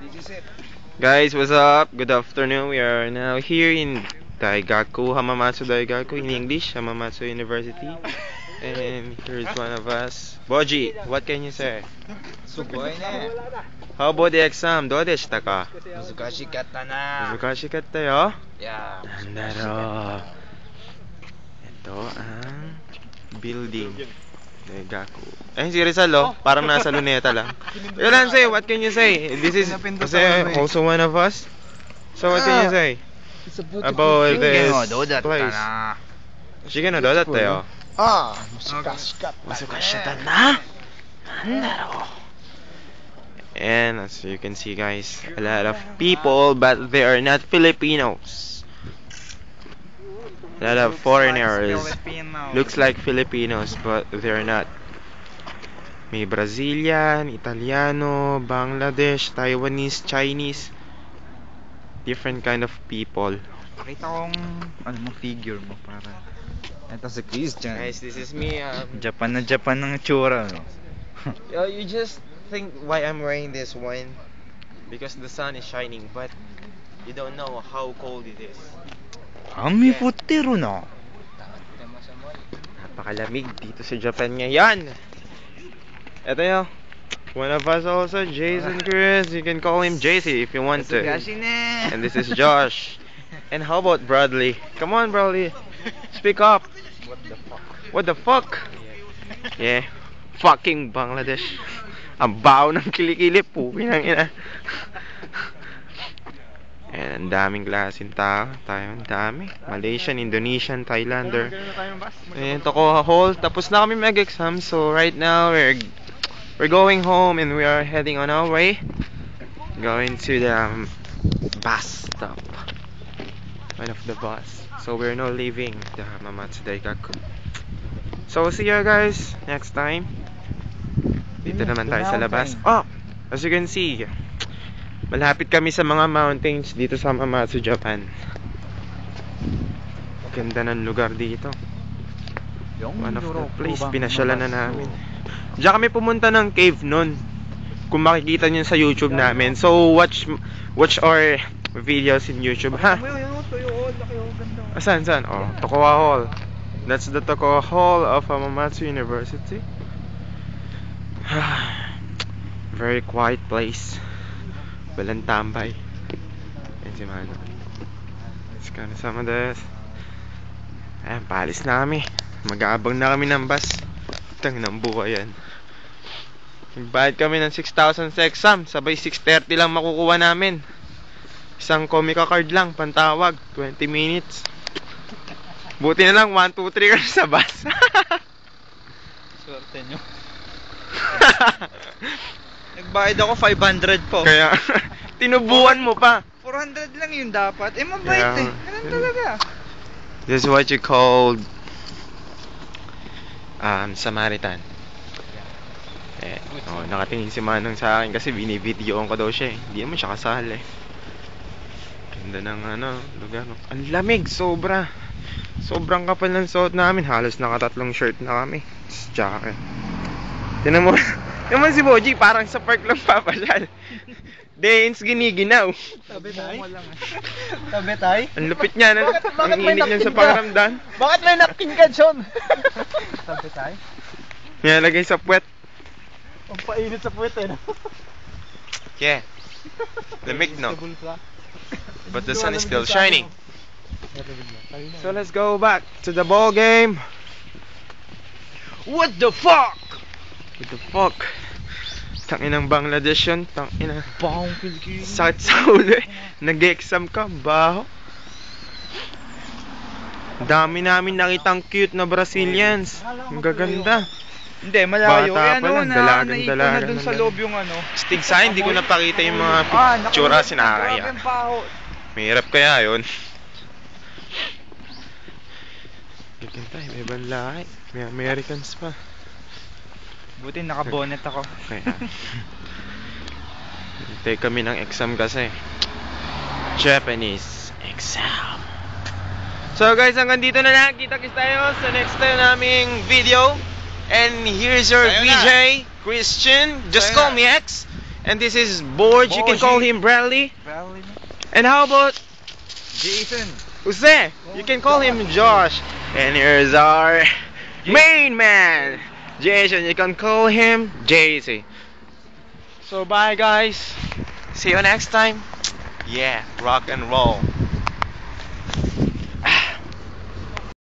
This is it. Guys, what's up? Good afternoon. We are now here in Daigaku, Hamamatsu Daigaku in English, Hamamatsu University. And here's one of us. Boji, what can you say? すごいね。 How about the exam? どうでしたか難しかったな。難しかったよ。いやー、なんだろう。Ito ang building. Daigaku. Ayun si Rizal, oh. Parang nasa luneta lang. Yun say, what can you say? This is kasi also one of us. So what can you say? About this place. な。しげのどうだったよああ、難しかった、ね。難しかったな。なんだろう。And as you can see guys, a lot of people but they are not Filipinos. A lot of foreigners. Looks like Filipinos but they're not. May Brazilian, Italiano, Bangladesh, Taiwanese, Chinese. Different kind of people. Pakita kong ano mo figure mo para. Ito si Christian. Guys, this is me. Um, Japan na Japan ng itsura, no? Uh, you just think why I'm wearing this one because the sun is shining, but you don't know how cold it is. Kami putiro na. Napakalamig dito sa Japan ngayon. Ito yun. One of us also, Jason Chris. You can call him JC if you want to. And this is Josh. And how about Bradley? Come on, Bradley. Speak up. What the fuck? Yeah. Fucking Bangladesh. Ang baho ng kilikili po. Pinang ina. And ang daming klasin tao. Tayo ang dami. Malaysian, Indonesian, Thailander. And Tokoha Hall. Tapos na kami mag-exam. So right now, we're we're going home and we are heading on our way. Going to the um, bus stop. One of the bus. So we're now leaving the Hamamatsu Daigaku. So see you guys next time. Dito naman tayo sa labas. Oh! As you can see, malapit kami sa mga mountains dito sa Hamamatsu, Japan. Ganda ng lugar dito. One of the place, pinasyalan na namin. Diyan kami pumunta ng cave nun. Kung makikita niyo sa YouTube namin. So watch watch our videos in YouTube, ha? Asan, saan? Oh, Tokowa Hall. That's the Tokowa Hall of Hamamatsu University. Very quiet place. Walang tambay. Yan si Mano. Let's go na sama des. Ayan, paalis na kami. Mag-aabang na kami ng bus. Tang ng buhay yan. Nagbayad kami ng 6,000 sa exam. Sabay 6.30 lang makukuha namin. Isang Comica card lang, pantawag. 20 minutes. Buti na lang, 1, 2, 3 ka sa bus. Swerte nyo. Nagbayad ako 500 po. Kaya, tinubuan mo pa. 400 lang yun dapat. Eh, mabait Kaya- eh. Ganun talaga. This is what you call um, Samaritan. Eh, oh, nakatingin si Manong sa akin kasi binivideoan ko daw siya eh. Hindi naman siya kasali. Ganda ng ano, lugar. Ang lamig, sobra. Sobrang kapal ng suot namin. Halos nakatatlong shirt na kami. Jacket. Tinan mo. Mo si Boji, parang sa park lang papasyal. Dance giniginaw. Tabi tay? Tabi tay? Ang lupit niya. Ang, Bakit- bakit ang may init niya sa pakiramdam. Bakit may napkin ka, John? Tabi tay? Nilalagay sa puwet. Ang painit sa puwet eh. no? Yeah. Lamig no. But the sun is still shining. So let's go back to the ball game. What the fuck? What the fuck? Tangin ng Bangladesh yun. Tangin Bahong kilikili. Sakit sa ulo eh. Nag-exam ka, baho. Dami namin nakitang cute na Brazilians. Ang gaganda. Hindi, malayo. Bata eh, pa ano, lang, na, dalagan, naipon dalagan na dun na sa loob yung ano. Stig sa hindi ko napakita yung mga Ah, pictura sinakaya. grabe ang baho. Mahirap kaya yun. Gaganda, may ibang lahi. May Americans pa. Buti nakabonet ako. Kaya. Hintay kami ng exam kasi. Japanese exam. So guys, hanggang dito na lang. Kita-kits tayo sa next tayo naming video. And here's your Tayo na. VJ, Christian. Just Tayo call na. me X. And this is Borge. You can Borge. call him Bradley. Valley. And how about Jason. Jose? You can call him Josh. And here's our main man, Jason. You can call him JC. So bye guys. See you next time. Yeah, rock and roll.